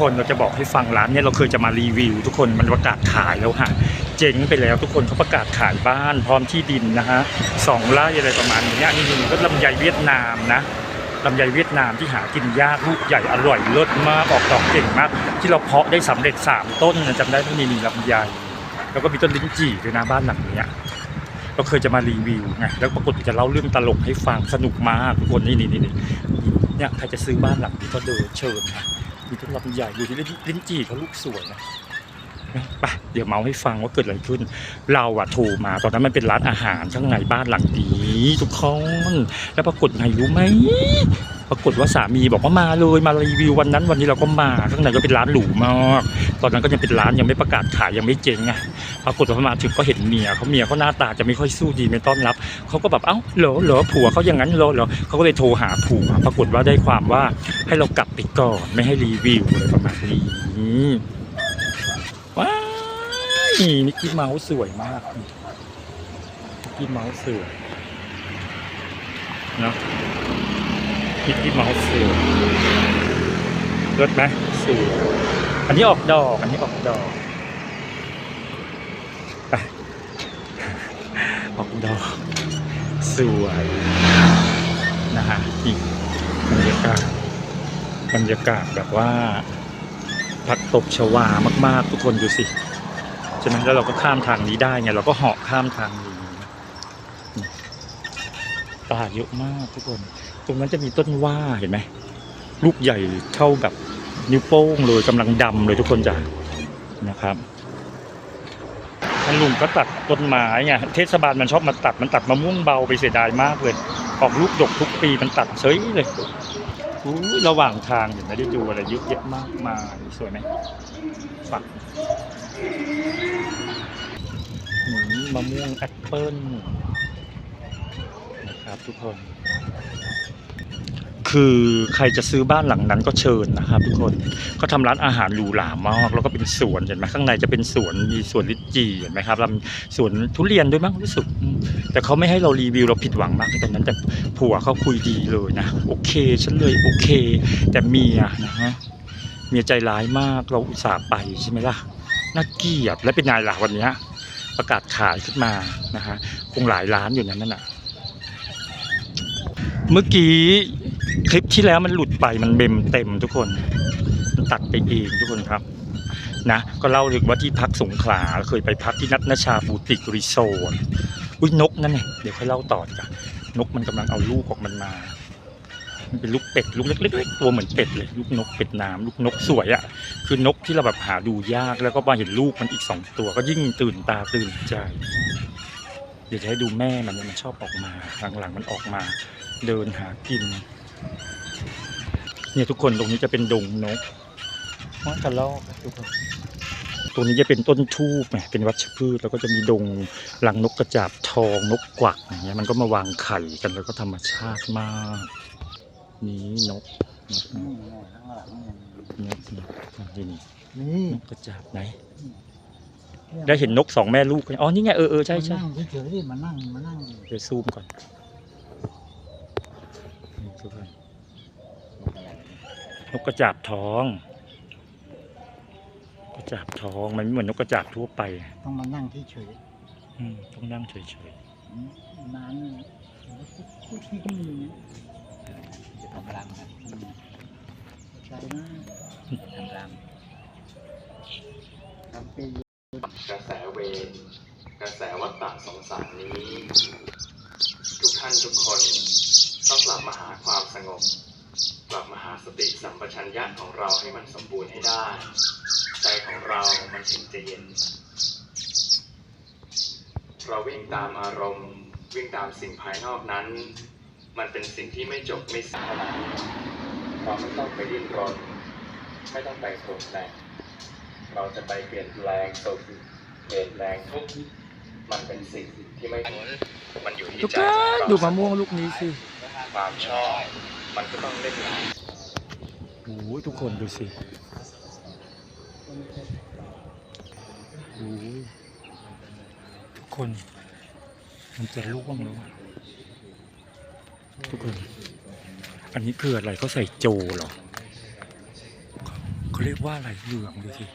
คนเราจะบอกให้ฟังร้านเนี่ยเราเคยจะมารีวิว ทุกคนมันประกาศขายแล้วค่ะเจ๊งไปแล้วทุกคนเขาประกาศขายบ้านพร้อมที่ดินนะฮะสองไร่อะไรประมาณนี้นี่นี่ก็ลำไยเวียดนามนะลำไยเวียดนามที่หากินยากลูกใหญ่อร่อยเลิศมากออกดอกเก่งมาก ที่เราเพาะได้สำเร็จสามต้นนะจำได้ที่นี่นี่ลำไยแล้วก็มีต้นลิ้นจี่ด้วยนะบ้านหลังเนี้ยเราเคยจะมารีวิวไงแล้วปรากฏจะเล่าเรื่องตลกให้ฟังสนุกมากทุกคนนี่นี่นี่นี่เนี่ยใครจะซื้อบ้านหลังนี้ก็เดินเชิญนะ มีต้นลำใหญ่อยู่ที่ลิ้นจี่เขาลูกสวยนะไปเดี๋ยวเมาให้ฟังว่าเกิดอะไรขึ้น เราอะโทรมาตอนนั้นมันเป็นร้านอาหารข้างในบ้านหลังนี้ทุกคนแล้วปรากฏไงรู้ไหมปรากฏว่าสามีบอกว่ามาเลยมารีวิววันนั้นวันนี้เราก็มาข้างในก็เป็นร้านหรูมาก ตอนนั้นก็ยังเป็นร้านยังไม่ประกาศขายยังไม่เจ๊งไงปรากฏว่ามาถึงก็เห็นเมียเขาเมียเขาหน้าตาจะไม่ค่อยสู้ดีไม่ต้อนรับเขาก็แบบเอ้าเหรอเหรอผัวเขาอย่างนั้นเหรอเหรอเขาก็เลยโทรหาผัวปรากฏว่าได้ความว่าให้เรากลับไปก่อนไม่ให้รีวิวอะไรประมาณนี้ว้ายมิกกี้เมาส์สวยมากมิกกี้เมาส์สวยเนาะมิกกี้เมาส์สวยเลิศไหมสวย อันนี้ออกดอก อันนี้ออกดอกออกดอก สวยนะฮะอีกบรรยากาศบรรยากาศแบบว่าพัดตบชวามาก ๆ ทุกคนดูสิฉะนั้นแล้วเราก็ข้ามทางนี้ได้ไงเราก็เหาะข้ามทางนี้นี่ปลาเยอะมากทุกคน ตรงนั้นจะมีต้นว่าเห็นไหมลูกใหญ่เท่าแบบ นิ้วโป้งเลยกำลังดำเลยทุกคนจ้ะนะครับท่านลุงก็ตัดต้นไม้ไงเทศบาลมันชอบมาตัดมันตัดมะม่วงเบาไปเสียดายมากเลย ออกลูกดกทุกปีมันตัดเฉยเลยอุ้ยระหว่างทางเห็นไหมได้ดูอะไรเยอะแยะมากมายสวยไหมฝักหืมมะม่วงแอปเปิ้ลนะครับทุกคน คือใครจะซื้อบ้านหลังนั้นก็เชิญนะครับทุกคนก็ทำร้านอาหารหรูหรามาก แล้วก็เป็นสวนเห็นไหมข้างในจะเป็นสวนมีสวนลิจีเห็นไหมครับล้วมีสวนทุเรียนด้วยมั้งรู้สึก แต่เขาไม่ให้เรารีวิวเราผิดหวังมากตอนนั้นแต่ผัวเขาคุยดีเลยนะโอเคฉันเลยโอเค แต่เมียนะฮะเมียใจร้ายมากเราอุตส่าห์ไปใช่ไหมล่ะน่าเกลียดและเป็นไงล่ะวันนี้ประกาศขายขึ้นมานะฮะคงหลายล้านอยู่นั้นน่ะเมื่อกี้ คลิปที่แล้วมันหลุดไปมันเบมเต็มทุกคนมันตัดไปเองทุกคนครับนะก็เล่าถึงว่าที่พักสงขลาเคยไปพักที่นัทนชาบูติกรีโซนอุ้ยนกนั่นไงเดี๋ยวค่อยเล่าต่อดีกว่านกมันกำลังเอาลูกของมันมา มันเป็นลูกเป็ดลูกเล็กๆตัวเหมือนเป็ดเลย ลูกนกเป็ดน้ำลูกนกสวยอะ่ะ คือนกที่เราแบบหาดูยากแล้วก็มาเห็นลูกมันอีกสองตัว ก็ยิ่งตื่นตาตื่นใจ เดี๋ยวจะให้ดูแม่มันเนี่ยมันชอบออกมาหลังๆมันออกมา เดินหากิน เนี่ยทุกคนตรงนี้จะเป็นดงนกว่ากระลอกทุกคนตรงนี้จะเป็นต้นทูบไงเป็นวัชพืชแล้วก็จะมีดงหลังนกกระจาบทองนกกวักอย่างเงี้ยมันก็มาวางไข่กันแล้วก็ธรรมชาติมาก นี่นกนกนกนกนี่นี่นี่นกกระจาบไหน ได้เห็นนกสองแม่ลูกไหมอ๋อนี่ไงเออเออใช่ใช่มานั่งเฉยๆดิมานั่งมานั่งเดี๋ยวซูมก่อนนี่ ทุกคนนกกระจาบทองกระจาบทองมันไม่เหมือนนกกระจาบทั่วไปต้องมานั่งเฉยอืมต้องนั่งเฉยๆนานพูดที่ก็มีนะจะทำรังนะใช่มากทำรังทำเป็นกระแสเวรกระแสวัฏฏะสงสารนี้ ทุกท่านทุกคน ต้องกลับมาหาความสงบ กลับมาหาสติสัมปชัญญะของเราให้มันสมบูรณ์ให้ได้ ใจของเรามันถึงจะเย็น เราวิ่งตามอารมณ์ วิ่งตามสิ่งภายนอกนั้น มันเป็นสิ่งที่ไม่จบไม่สิ้นเท่านั้นเราไม่ต้องไปดิ้นรนไม่ต้องไปโกรธแต่งเราจะไปเปลี่ยนแปลงสุขเปลี่ยนแปลงทุกข์มันเป็นสิ่งที่ไม่ผลมันอยู่ที่ทุกใจท่าของนเราดูมะม่วงลูกนี้สิ ความชอบ มันก็ต้องเล่นงานโอ้ยทุกคนดูสิโอ้ยทุกคน มันจะร่วงแล้วอทุกคน อันนี้คืออะไรเขาใส่โจเหรอเขาเรียกว่าอะไรเหลืองดูสิ